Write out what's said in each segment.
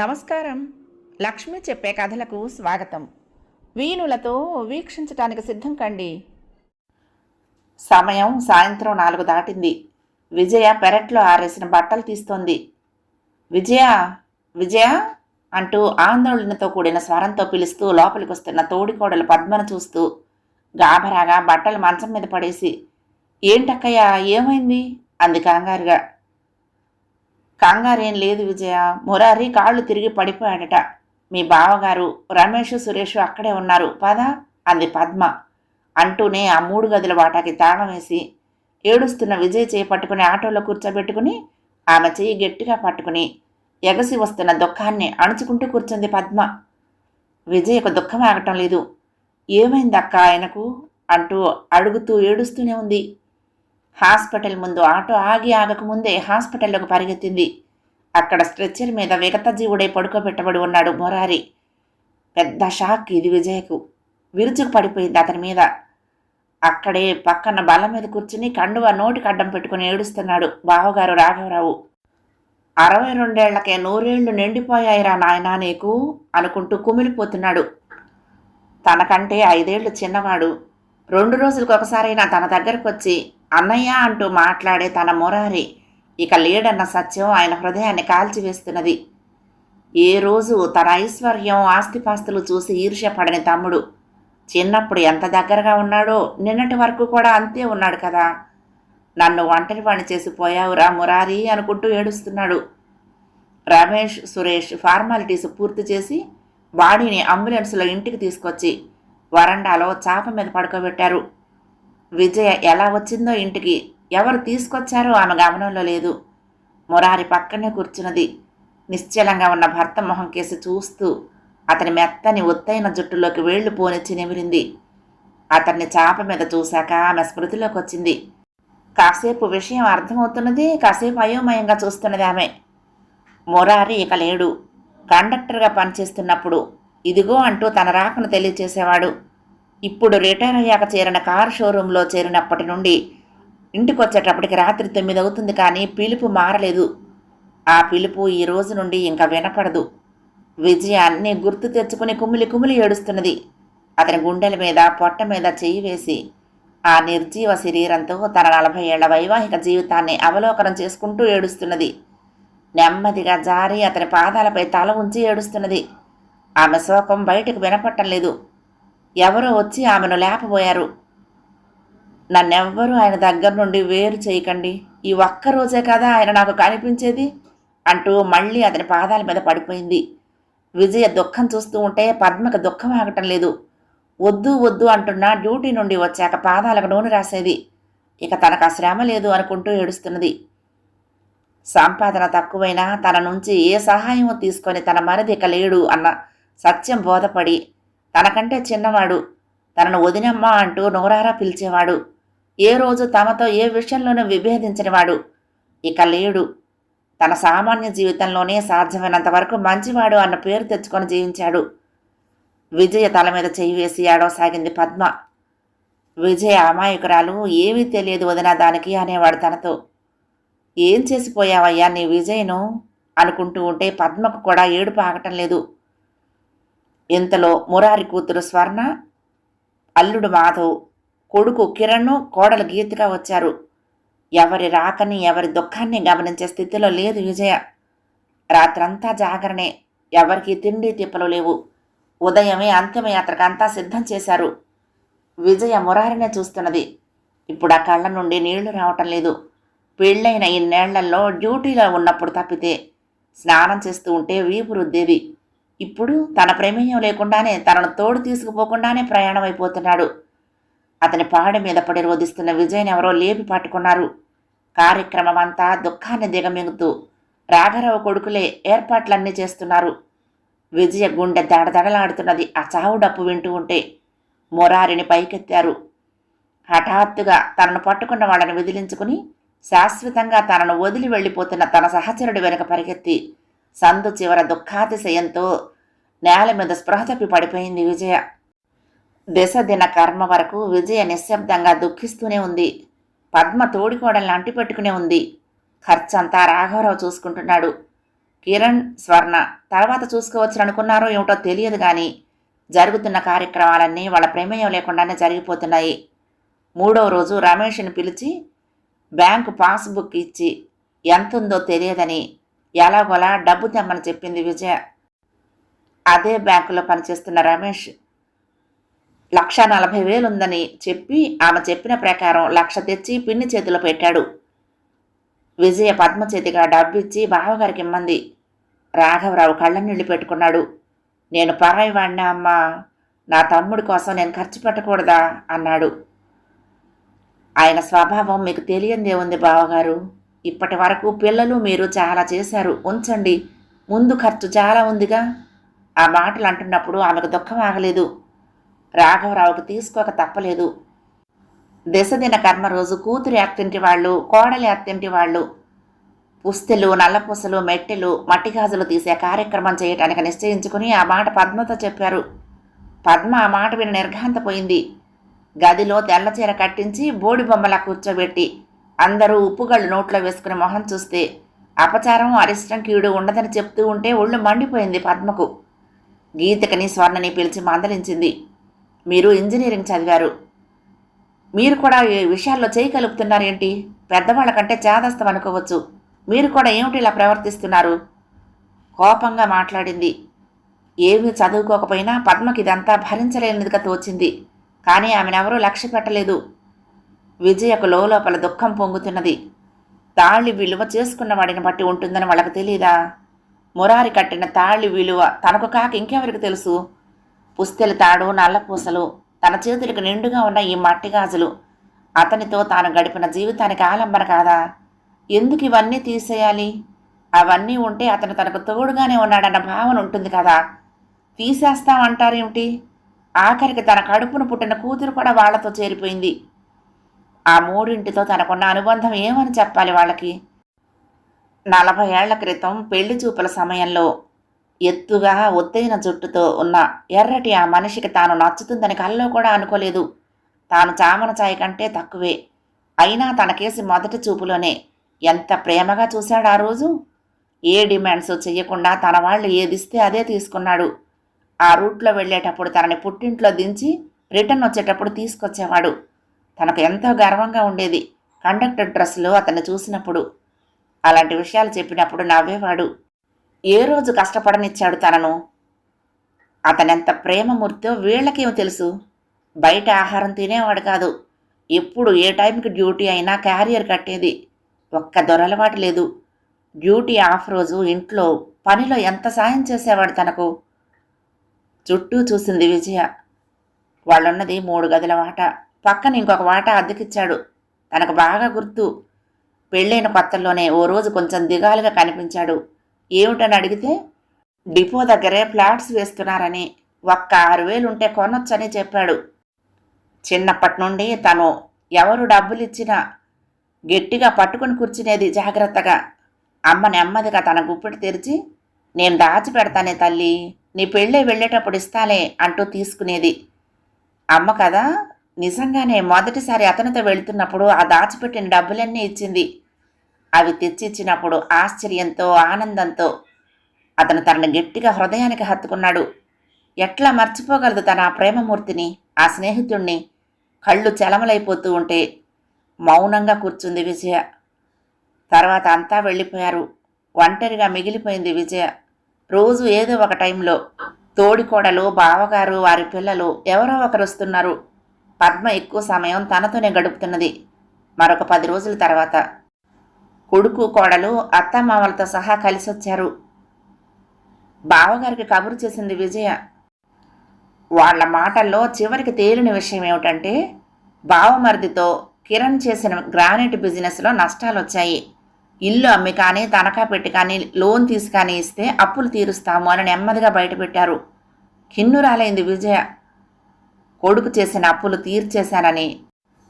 నమస్కారం. లక్ష్మి చెప్పే కథలకు స్వాగతం. వీణులతో వీక్షించటానికి సిద్ధం కండి. సమయం సాయంత్రం నాలుగు దాటింది. విజయ పెరట్లో ఆరేసిన బట్టలు తీస్తోంది. విజయ విజయ అంటూ ఆందోళనతో కూడిన స్వరంతో పిలుస్తూ లోపలికి వస్తున్న తోడికోడలు పద్మను చూస్తూ గాభరాగా బట్టలు మంచం మీద పడేసి ఏంటక్కయ్యా ఏమైంది? అంది కంగారుగా. కంగారేం లేదు విజయ. మురారి కాళ్ళు తిరిగి పడిపోయాడట. మీ బావగారు రమేష్ సురేష్ అక్కడే ఉన్నారు. పద అంది పద్మ. అంటూనే ఆ మూడు గదుల వాటాకి తాళం వేసి ఏడుస్తున్న విజయ్ చేయి పట్టుకుని ఆటోలో కూర్చోబెట్టుకుని ఆమె చేయి గట్టిగా పట్టుకుని ఎగసి వస్తున్న దుఃఖాన్ని అణుచుకుంటూ కూర్చుంది పద్మ. విజయ్ ఒక దుఃఖం ఆగటం లేదు. ఏమైంది అక్క ఆయనకు? అంటూ అడుగుతూ ఏడుస్తూనే ఉంది. హాస్పిటల్ ముందు ఆటో ఆగి ఆగకముందే హాస్పిటల్లోకి పరిగెత్తింది. అక్కడ స్ట్రెచ్చర్ మీద విగత జీవుడై పడుకోబెట్టబడి ఉన్నాడు మొరారి. పెద్ద షాక్ ఇది విజయకు. విరుచుకు పడిపోయింది అతని మీద. అక్కడే పక్కన బల్ల మీద కూర్చుని కండువ నోటికి అడ్డం పెట్టుకుని ఏడుస్తున్నాడు బావగారు రాఘవరావు. అరవై రెండేళ్ళకే నూరేళ్ళు నిండిపోయాయిరా నాయనా నీకు అనుకుంటూ కుమిలిపోతున్నాడు. తనకంటే ఐదేళ్ళు చిన్నవాడు. రెండు రోజులకు ఒకసారైనా తన దగ్గరకు వచ్చి అన్నయ్య అంటూ మాట్లాడే తన మురారి ఇక లేడన్న సత్యం ఆయన హృదయాన్ని కాల్చివేస్తున్నది. ఏ రోజు తన ఐశ్వర్యం ఆస్తిపాస్తులు చూసి ఈర్ష్యపడని తమ్ముడు చిన్నప్పుడు ఎంత దగ్గరగా ఉన్నాడో నిన్నటి వరకు కూడా అంతే ఉన్నాడు కదా. నన్ను ఒంటరి పని చేసి పోయావురా మురారి అనుకుంటూ ఏడుస్తున్నాడు. రమేష్ సురేష్ ఫార్మాలిటీస్ పూర్తి చేసి బాడీని అంబులెన్స్లో ఇంటికి తీసుకొచ్చి వరండాలో చాప మీద పడుకోబెట్టారు. విజయ ఎలా వచ్చిందో ఇంటికి ఎవరు తీసుకొచ్చారో ఆమె గమనంలో లేదు. మురారి పక్కనే కూర్చున్నది. నిశ్చలంగా ఉన్న భర్త మొహం కేసి చూస్తూ అతని మెత్తని ఒత్తైన జుట్టులోకి వేళ్ళు పోనిచ్చి నిమిరింది. అతన్ని చాప మీద చూశాక ఆమె స్మృతిలోకి వచ్చింది. కాసేపు విషయం అర్థమవుతున్నది కాసేపు అయోమయంగా చూస్తున్నది ఆమె. మురారి ఇక లేడు. కండక్టర్గా పనిచేస్తున్నప్పుడు ఇదిగో అంటూ తన రాకను తెలియచేసేవాడు. ఇప్పుడు రిటైర్ అయ్యాక చేరిన కార్ షోరూంలో చేరినప్పటి నుండి ఇంటికి వచ్చేటప్పటికి రాత్రి తొమ్మిది అవుతుంది కానీ పిలుపు మారలేదు. ఆ పిలుపు ఈ రోజు నుండి ఇంకా వినపడదు. విజయాన్ని గుర్తు తెచ్చుకుని కుమిలి కుమిలి ఏడుస్తున్నది. అతని గుండెల మీద పొట్ట మీద చెయ్యి వేసి ఆ నిర్జీవ శరీరంతో తన నలభై ఏళ్ళ వైవాహిక జీవితాన్ని అవలోకనం చేసుకుంటూ ఏడుస్తున్నది. నెమ్మదిగా జారి అతని పాదాలపై తల ఉంచి ఏడుస్తున్నది. ఆమె శోకం బయటకు వినపట్టం లేదు ఎవరో వచ్చి ఆమెను లేపబోయారు. నన్నెవ్వరూ ఆయన దగ్గర నుండి వేరు చేయకండి. ఈ ఒక్క రోజే కదా ఆయన నాకు కనిపించేది అంటూ మళ్ళీ అతని పాదాల మీద పడిపోయింది. విజయ దుఃఖం చూస్తూ ఉంటే పద్మకు దుఃఖం ఆగటం లేదు. వద్దు వద్దు అంటున్నా డ్యూటీ నుండి వచ్చాక పాదాలకు నూనె రాసేది. ఇక తనకు ఆ శ్రమ లేదు అనుకుంటూ ఏడుస్తున్నది. సంపాదన తక్కువైనా తన నుంచి ఏ సహాయం తీసుకొని తన మరిది ఇక లేడు అన్న సత్యం బోధపడి తనకంటే చిన్నవాడు. తనను వదినమ్మ అంటూ నోరారా పిలిచేవాడు. ఏ రోజు తమతో ఏ విషయంలోనూ విభేదించనివాడు. ఇక లేడు. తన సామాన్య జీవితంలోనే సాధ్యమైనంత వరకు మంచివాడు అన్న పేరు తెచ్చుకొని జీవించాడు. విజయ తల మీద చేయి వేసి ఏడవసాగింది పద్మ. విజయ అమాయకురాలు ఏమీ తెలియదు వదిన దానికి అనేవాడు తనతో. ఏం చేసిపోయావయ్యా నీ విజయ్ను? అనుకుంటూ ఉంటే పద్మకు కూడా ఏడుపు ఆగటం లేదు. ఇంతలో మురారి కూతురు స్వర్ణ అల్లుడు మాధవ్ కొడుకు కిరణ్ కోడలు గీతిగా వచ్చారు. ఎవరి రాకని ఎవరి దుఃఖాన్ని గమనించే స్థితిలో లేదు విజయ. రాత్రంతా జాగరణే ఎవరికి తిండి తిప్పలు లేవు. ఉదయమే అంతిమయాత్రకు అంతా సిద్ధం చేశారు. విజయ మురారినే చూస్తున్నది. ఇప్పుడు ఆ కళ్ళ నుండి నీళ్ళు రావటం లేదు. పెళ్ళైన ఇన్నేళ్ళలో డ్యూటీలో ఉన్నప్పుడు తప్పితే స్నానం చేస్తూ ఉంటే వీపు రుద్దేది ఇప్పుడు తన ప్రమేయం లేకుండానే తనను తోడు తీసుకుపోకుండానే ప్రయాణం అయిపోతున్నాడు. అతని పాడి మీద పడి రోధిస్తున్న విజయ్ని ఎవరో లేపి పట్టుకున్నారు. కార్యక్రమం అంతా దుఃఖాన్ని దిగమింగుతూ రాఘరావు కొడుకులే ఏర్పాట్లన్నీ చేస్తున్నారు. విజయ గుండె దడదడలాడుతున్నది ఆ చావు డప్పు వింటూ ఉంటే మొరారిని పైకెత్తారు. హఠాత్తుగా తనను పట్టుకున్న వాళ్ళని విదిలించుకుని శాశ్వతంగా తనను వదిలి వెళ్ళిపోతున్న తన సహచరుడి వెనుక పరిగెత్తి సందు చివర దుఃఖాతిశయంతో నేల మీద స్పృహ తప్పి పడిపోయింది విజయ. దశ దిన కర్మ వరకు విజయ నిశ్శబ్దంగా దుఃఖిస్తూనే ఉంది. పద్మ తోడికోడల్ని అంటిపెట్టుకునే ఉంది. ఖర్చంతా రాఘవరావు చూసుకుంటున్నాడు. కిరణ్ స్వర్ణ తర్వాత చూసుకోవచ్చు అనుకున్నారో ఏమిటో తెలియదు కానీ జరుగుతున్న కార్యక్రమాలన్నీ వాళ్ళ ప్రమేయం లేకుండానే జరిగిపోతున్నాయి. మూడో రోజు రమేష్ని పిలిచి బ్యాంకు పాస్బుక్ ఇచ్చి ఎంత ఉందో తెలియదని ఎలాగోలా డబ్బు తెమ్మని చెప్పింది విజయ. అదే బ్యాంకులో పనిచేస్తున్న రమేష్ లక్ష నలభై వేలు ఉందని చెప్పి ఆమె చెప్పిన ప్రకారం లక్ష తెచ్చి పిన్ని చేతిలో పెట్టాడు. విజయ పద్మ చేతిగా డబ్బిచ్చి బావగారికి ఇమ్మంది. రాఘవరావు కళ్ళ నీళ్ళు పెట్టుకున్నాడు. నేను పరాయి వాడినా అమ్మా? నా తమ్ముడి కోసం నేను ఖర్చు పెట్టకూడదా? అన్నాడు. ఆయన స్వభావం మీకు తెలియందే ఉంది బావగారు. ఇప్పటి వరకు పిల్లలు మీరు చాలా చేశారు. ఉంచండి. ముందు ఖర్చు చాలా ఉందిగా. ఆ మాటలు అంటున్నప్పుడు ఆమెకు దుఃఖం ఆగలేదు. రాఘవరావుకు తీసుకోక తప్పలేదు. దశదిన కర్మ రోజు కూతురి అత్తింటి వాళ్ళు కోడలి అత్తింటి వాళ్ళు పుస్తెలు నల్లపూసలు మెట్టెలు మట్టి గాజులు తీసే కార్యక్రమం చేయటానికి నిశ్చయించుకుని ఆ మాట పద్మతో చెప్పారు. పద్మ ఆ మాట విని నిర్ఘాంతపోయింది. గదిలో తెల్లచీర కట్టించి బోడి బొమ్మలా కూర్చోబెట్టి అందరూ ఉప్పుగళ్ళు నోట్లో వేసుకుని మొహం చూస్తే అపచారం అరిష్టం కీడు ఉండదని చెప్తూ ఉంటే ఒళ్ళు మండిపోయింది పద్మకు. గీతకని స్వర్ణని పిలిచి మందలించింది. మీరు ఇంజనీరింగ్ చదివారు. మీరు కూడా ఈ విషయాల్లో చేయి కలుపుతున్నారేంటి? పెద్దవాళ్ళ కంటే చేదస్తం అనుకోవచ్చు. మీరు కూడా ఏమిటి ఇలా ప్రవర్తిస్తున్నారు? కోపంగా మాట్లాడింది. ఏమీ చదువుకోకపోయినా పద్మకి ఇదంతా భరించలేనిదిగా తోచింది. కానీ ఆమెనెవరూ లక్ష్య పెట్టలేదు. విజయకు లోపల దుఃఖం పొంగుతున్నది. తాళి విలువ చేసుకున్న వాడిని బట్టి ఉంటుందని వాళ్ళకి తెలియదా మురారి కట్టిన తాళి విలువ తనకు కాక ఇంకెవరికి తెలుసు? పుస్తెల తాడు నల్లపూసలు తన చేతులకు నిండుగా ఉన్న ఈ మట్టి గాజులు. అతనితో తాను గడిపిన జీవితానికి ఆలంబన కాదా? ఎందుకు ఇవన్నీ తీసేయాలి? అవన్నీ ఉంటే అతను తనకు తోడుగానే ఉన్నాడన్న భావన ఉంటుంది కదా. తీసేస్తామంటారేమిటి? ఆఖరికి తన కడుపును పుట్టిన కూతురు కూడా వాళ్ళతో చేరిపోయింది. ఆ మూడింటితో తనకున్న అనుబంధం ఏమని చెప్పాలి వాళ్ళకి? నలభై ఏళ్ళ క్రితం పెళ్ళి చూపుల సమయంలో ఎత్తుగా ఒత్తైన జుట్టుతో ఉన్న ఎర్రటి ఆ మనిషికి తాను నచ్చుతుందని కల్లో కూడా అనుకోలేదు. తాను చామన చాయ్ కంటే తక్కువే. అయినా తనకేసి మొదటి చూపులోనే ఎంత ప్రేమగా చూశాడు ఆ రోజు? ఏ డిమాండ్స్ చెయ్యకుండా తన వాళ్ళు ఏదిస్తే అదే తీసుకున్నాడు. ఆ రూట్లో వెళ్ళేటప్పుడు తనని పుట్టింట్లో దించి రిటర్న్ వచ్చేటప్పుడు తీసుకొచ్చేవాడు. తనకు ఎంతో గర్వంగా ఉండేది. కండక్టర్ డ్రెస్లో అతన్ని చూసినప్పుడు అలాంటి విషయాలు చెప్పినప్పుడు నవ్వేవాడు. ఏ రోజు కష్టపడనిచ్చాడు తనను? అతనెంత ప్రేమమూర్తో వీళ్ళకేమో తెలుసు? బయట ఆహారం తినేవాడు కాదు. ఎప్పుడు ఏ టైంకి డ్యూటీ అయినా క్యారియర్ కట్టేది. ఒక్క దొరలవాటు లేదు. డ్యూటీ ఆఫ్ రోజు ఇంట్లో పనిలో ఎంత సాయం చేసేవాడు తనకు? చుట్టూ చూసింది విజయ. వాళ్ళున్నది మూడు గదుల వాట. పక్కన ఇంకొక వాట అద్దెకిచ్చాడు. తనకు బాగా గుర్తు. పెళ్ళైన కొత్తల్లోనే ఓ రోజు కొంచెం దిగాలుగా కనిపించాడు. ఏమిటని అడిగితే డిపో దగ్గరే ఫ్లాట్స్ వేస్తున్నారని ఒక్క ఆరు వేలు ఉంటే కొనొచ్చని చెప్పాడు. చిన్నప్పటి నుండి తను ఎవరు డబ్బులిచ్చినా గట్టిగా పట్టుకుని కూర్చునేది జాగ్రత్తగా. అమ్మ నెమ్మదిగా తన గుప్పిడి తెరిచి నేను దాచి పెడతానే తల్లి నీ పెళ్ళే వెళ్ళేటప్పుడు ఇస్తాలే అంటూ తీసుకునేది. అమ్మ కదా నిజంగానే మొదటిసారి అతనితో వెళుతున్నప్పుడు ఆ దాచిపెట్టిన డబ్బులన్నీ ఇచ్చింది. అవి తెచ్చిచ్చినప్పుడు ఆశ్చర్యంతో ఆనందంతో అతను తనను గట్టిగా హృదయానికి హత్తుకున్నాడు. ఎట్లా మర్చిపోగలదు తన ఆ ప్రేమమూర్తిని ఆ స్నేహితుణ్ణి? కళ్ళు చలమలైపోతూ ఉంటే మౌనంగా కూర్చుంది విజయ. తర్వాత అంతా వెళ్ళిపోయారు. ఒంటరిగా మిగిలిపోయింది విజయ. రోజు ఏదో ఒక టైంలో తోడికోడలు బావగారు వారి పిల్లలు ఎవరో ఒకరు వస్తున్నారు. పద్మ ఎక్కువ సమయం తనతోనే గడుపుతున్నది. మరొక పది రోజుల తర్వాత కొడుకు కోడలు అత్తమామలతో సహా కలిసొచ్చారు. బావగారికి కబురు చేసింది విజయ. వాళ్ళ మాటల్లో చివరికి తేలిన విషయం ఏమిటంటే బావమరిదితో కిరణ్ చేసిన గ్రానైట్ బిజినెస్లో నష్టాలు వచ్చాయి ఇల్లు అమ్మి కానీ తనఖా పెట్టి కానీ లోన్ తీసి కానీ ఇస్తే అప్పులు తీరుస్తాము అని నెమ్మదిగా బయటపెట్టారు. కిన్నురాలైంది విజయ. కొడుకు చేసిన అప్పులు తీర్చేశానని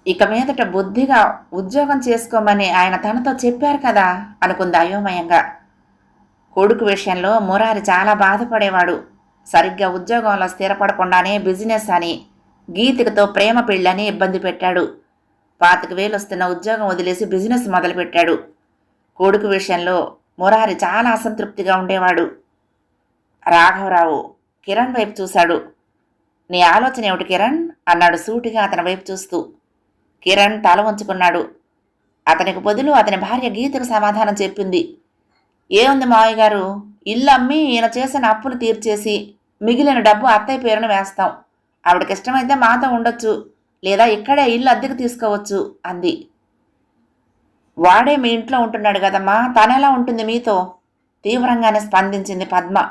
ఇక మీదట బుద్ధిగా ఉద్యోగం చేసుకోమని ఆయన తనతో చెప్పారు కదా అనుకుంది అయోమయంగా. కొడుకు విషయంలో మురారి చాలా బాధపడేవాడు. సరిగ్గా ఉద్యోగంలో స్థిరపడకుండానే బిజినెస్ అని గీతికతో ప్రేమ పెళ్ళని ఇబ్బంది పెట్టాడు. పాతిక వేలు వస్తున్న ఉద్యోగం వదిలేసి బిజినెస్ మొదలుపెట్టాడు. కొడుకు విషయంలో మురారి చాలా అసంతృప్తిగా ఉండేవాడు. రాఘవరావు కిరణ్ వైపు చూశాడు. నీ ఆలోచన ఏమిటి కిరణ్? అన్నాడు సూటిగా అతని వైపు చూస్తూ. కిరణ్ తల వంచుకున్నాడు. అతనికి బదులు అతని భార్య గీతకు సమాధానం చెప్పింది. ఏముంది మావయ్య గారు? ఇల్లు అమ్మి ఈయన చేసిన అప్పులు తీర్చేసి మిగిలిన డబ్బు అత్తయ్య పేరును వేస్తాం. ఆవిడకి ఇష్టమైతే మాతో ఉండొచ్చు. లేదా ఇక్కడే ఇల్లు అద్దెకు తీసుకోవచ్చు అంది. వాడే మీ ఇంట్లో ఉంటున్నాడు కదమ్మా. తనెలా ఉంటుంది మీతో? తీవ్రంగానే స్పందించింది పద్మ.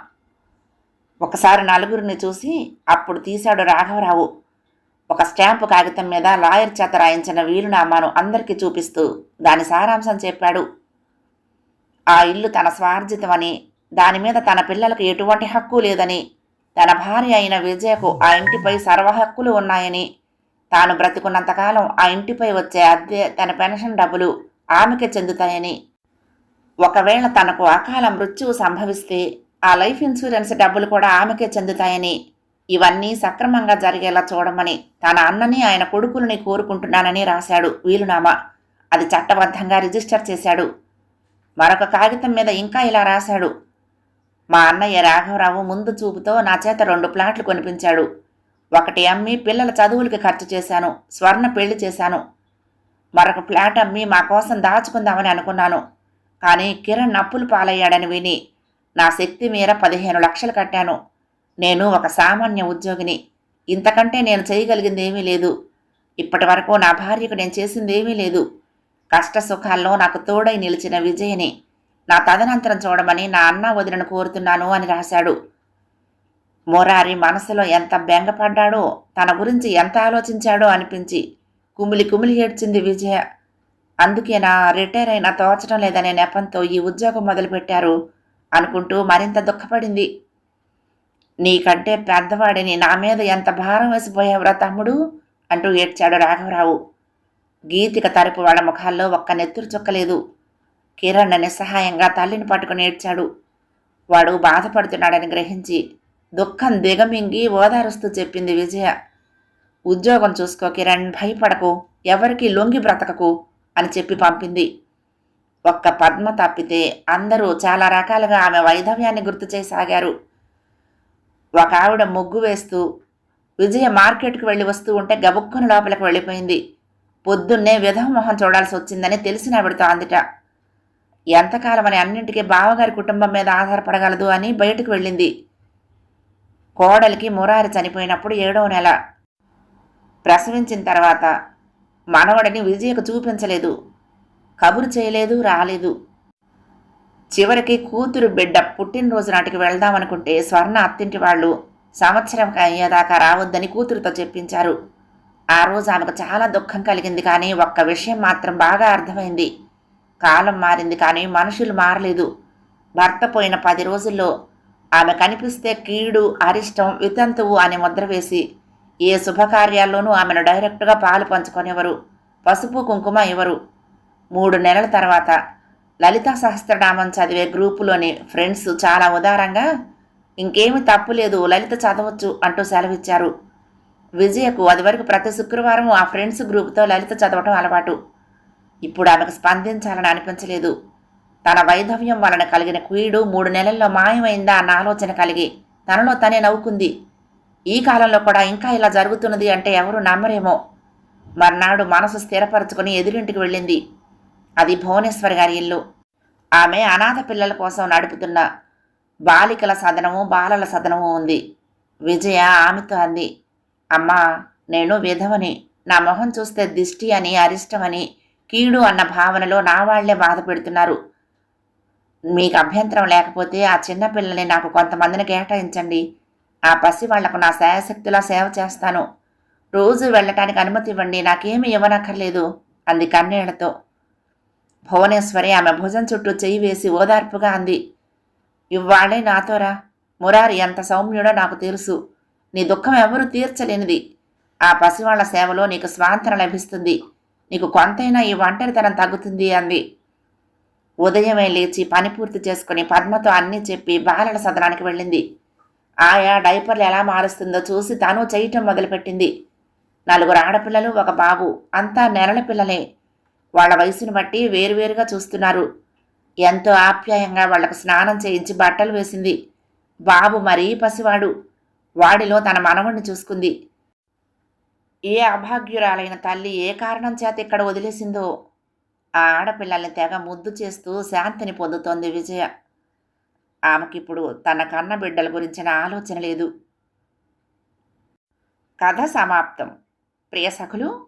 ఒకసారి నలుగురిని చూసి అప్పుడు తీశాడు రాఘవరావు. ఒక స్టాంపు కాగితం మీద లాయర్ చేత రాయించిన వీలునామాను అందరికీ చూపిస్తూ దాని సారాంశం చెప్పాడు. ఆ ఇల్లు తన స్వార్జితమని దాని మీద తన పిల్లలకు ఎటువంటి హక్కు లేదని తన భార్య అయిన విజయకు ఆ ఇంటిపై సర్వ హక్కులు ఉన్నాయని తాను బ్రతికున్నంతకాలం ఆ ఇంటిపై వచ్చే అద్దె తన పెన్షన్ డబ్బులు ఆమెకే చెందుతాయని. ఒకవేళ తనకు అకాల మృత్యువు సంభవిస్తే ఆ లైఫ్ ఇన్సూరెన్స్ డబ్బులు కూడా ఆమెకే చెందుతాయని ఇవన్నీ సక్రమంగా జరిగేలా చూడమని తన అన్నని ఆయన కొడుకులని కోరుకుంటున్నానని రాశాడు వీలునామా. అది చట్టబద్ధంగా రిజిస్టర్ చేశాడు. మరొక కాగితం మీద ఇంకా ఇలా రాశాడు. మా అన్నయ్య రాఘవరావు ముందు చూపుతో నా చేత రెండు ప్లాట్లు కొనిపించాడు. ఒకటి అమ్మి పిల్లల చదువులకి ఖర్చు చేశాను స్వర్ణ పెళ్ళి చేశాను. మరొక ఫ్లాట్ అమ్మి మా కోసం దాచుకుందామని అనుకున్నాను. కానీ కిరణ్ అప్పులు పాలయ్యాడని విని నా శక్తి మీర పదిహేను లక్షలు కట్టాను. నేను ఒక సామాన్య ఉద్యోగిని. ఇంతకంటే నేను చేయగలిగింది ఏమీ లేదు. ఇప్పటి వరకు నా భార్యకు నేను చేసింది ఏమీ లేదు. కష్ట సుఖాల్లో నాకు తోడై నిలిచిన విజయని నా తదనంతరం చూడమని నా అన్న వదినను కోరుతున్నాను అని రాశాడు. మొరారి మనసులో ఎంత బెంగపడ్డాడో తన గురించి ఎంత ఆలోచించాడో అనిపించి కుమిలి కుమిలి ఏడ్చింది విజయ. అందుకే నా రిటైర్ అయినా తోచడం లేదనే నెపంతో ఈ ఉద్యోగం మొదలుపెట్టారు అనుకుంటూ మరింత దుఃఖపడింది. నీకంటే పెద్దవాడిని నా మీద ఎంత భారం వేసిపోయావురా తమ్ముడు? అంటూ ఏడ్చాడు రాఘవరావు. గీతిక తరపు వాళ్ళ ముఖాల్లో ఒక్క నెత్తురు చుక్కలేదు. కిరణ్ నిస్సహాయంగా తల్లిని పట్టుకుని ఏడ్చాడు. వాడు బాధపడుతున్నాడని గ్రహించి దుఃఖం దిగమింగి ఓదారుస్తూ చెప్పింది విజయ. ఉద్యోగం చూసుకో కిరణ్ భయపడకు ఎవరికీ లొంగి బ్రతకకు అని చెప్పి పంపింది. ఒక్క పద్మ తప్పితే అందరూ చాలా రకాలుగా ఆమె వైధవ్యాన్ని గుర్తు చేసాగారు. ఒక ఆవిడ ముగ్గు వేస్తూ విజయ మార్కెట్కి వెళ్ళి వస్తూ ఉంటే గబుక్కుని లోపలికి వెళ్ళిపోయింది. పొద్దున్నే విధవ మొహం చూడాల్సి వచ్చిందని తెలిసిన ఆవిడతో అందుట. ఎంతకాలమని అన్నింటికీ బావగారి కుటుంబం మీద ఆధారపడగలదు అని బయటకు వెళ్ళింది. కోడలికి మురారి చనిపోయినప్పుడు ఏడవ నెల. ప్రసవించిన తర్వాత మనవడిని విజయకు చూపించలేదు. కబురు చేయలేదు రాలేదు. చివరికి కూతురు బిడ్డ పుట్టినరోజు నాటికి వెళ్దామనుకుంటే స్వర్ణ అత్తింటి వాళ్ళు సంవత్సరం అయ్యేదాకా రావద్దని కూతురుతో చెప్పించారు. ఆ రోజు ఆమెకు చాలా దుఃఖం కలిగింది కానీ ఒక్క విషయం మాత్రం బాగా అర్థమైంది. కాలం మారింది కానీ మనుషులు మారలేదు. భర్త పోయిన పది రోజుల్లో ఆమె కనిపిస్తే కీడు అరిష్టం వితంతువు అనే ముద్ర వేసి ఏ శుభకార్యాల్లోనూ ఆమెను డైరెక్ట్గా పాలు పంచుకొనివ్వరు. పసుపు కుంకుమ ఇవ్వరు. మూడు నెలల తర్వాత లలితా సహస్రనామం చదివే గ్రూపులోని ఫ్రెండ్స్ చాలా ఉదారంగా ఇంకేమి తప్పు లేదు లలిత చదవచ్చు అంటూ సెలవిచ్చారు. విజయకు అదివరకు ప్రతి శుక్రవారం ఆ ఫ్రెండ్స్ గ్రూప్తో లలిత చదవటం అలవాటు. ఇప్పుడు ఆమెకు స్పందించాలని అనిపించలేదు. తన వైధవ్యం వలన కలిగిన కుయుడు మూడు నెలల్లో మాయమైందా అన్న ఆలోచన కలిగి తనలో తనే నవ్వుకుంది. ఈ కాలంలో కూడా ఇంకా ఇలా జరుగుతున్నది అంటే ఎవరు నమ్మరేమో. మర్నాడు మనసు స్థిరపరచుకుని ఎదురింటికి వెళ్ళింది. అది భువనేశ్వర్ గారి ఇల్లు. ఆమె అనాథ పిల్లల కోసం నడుపుతున్న బాలికల సదనము బాలల సదనము ఉంది. విజయ ఆమెతో అంది అమ్మా నేను విధవని. నా మొహం చూస్తే దిష్టి అని అరిష్టమని కీడు అన్న భావనలో నా వాళ్ళే బాధ పెడుతున్నారు. మీకు అభ్యంతరం లేకపోతే ఆ చిన్నపిల్లని నాకు కొంతమందిని కేటాయించండి. ఆ పసి వాళ్ళకు నా శాయశక్తిలా సేవ చేస్తాను. రోజు వెళ్ళటానికి అనుమతి ఇవ్వండి. నాకేమీ ఇవ్వనక్కర్లేదు అంది కన్నీళ్ళతో. భువనేశ్వరి ఆమె భుజం చుట్టూ చెయ్యి వేసి ఓదార్పుగా అంది. ఇవ్వాళే నాతోరా. మురారి ఎంత సౌమ్యుడో నాకు తెలుసు. నీ దుఃఖం ఎవరూ తీర్చలేనిది. ఆ పసివాళ్ళ సేవలో నీకు స్వాంతన లభిస్తుంది. నీకు కొంతైనా ఈ ఒంటరితనం తగ్గుతుంది అంది. ఉదయమే లేచి పని పూర్తి చేసుకుని పద్మతో అన్నీ చెప్పి బాలల సదనానికి వెళ్ళింది. ఆయా డైపర్లు ఎలా మారుస్తుందో చూసి తాను చేయటం మొదలుపెట్టింది. నలుగురు ఆడపిల్లలు ఒక బాబు. అంతా నెలల పిల్లలే. వాళ్ళ వయసును బట్టి వేరువేరుగా చూస్తున్నారు. ఎంతో ఆప్యాయంగా వాళ్ళకు స్నానం చేయించి బట్టలు వేసింది. బాబు మరీ పసివాడు. వాడిలో తన మనవణ్ణి చూసుకుంది. ఏ అభాగ్యురాలైన తల్లి ఏ కారణం చేత ఇక్కడ వదిలేసిందో? ఆ ఆడపిల్లల్ని తెగ ముద్దు చేస్తూ శాంతిని పొందుతోంది విజయ. ఆమెకిప్పుడు తన కన్న బిడ్డల గురించిన ఆలోచన లేదు. కథ సమాప్తం. ప్రియ సఖులు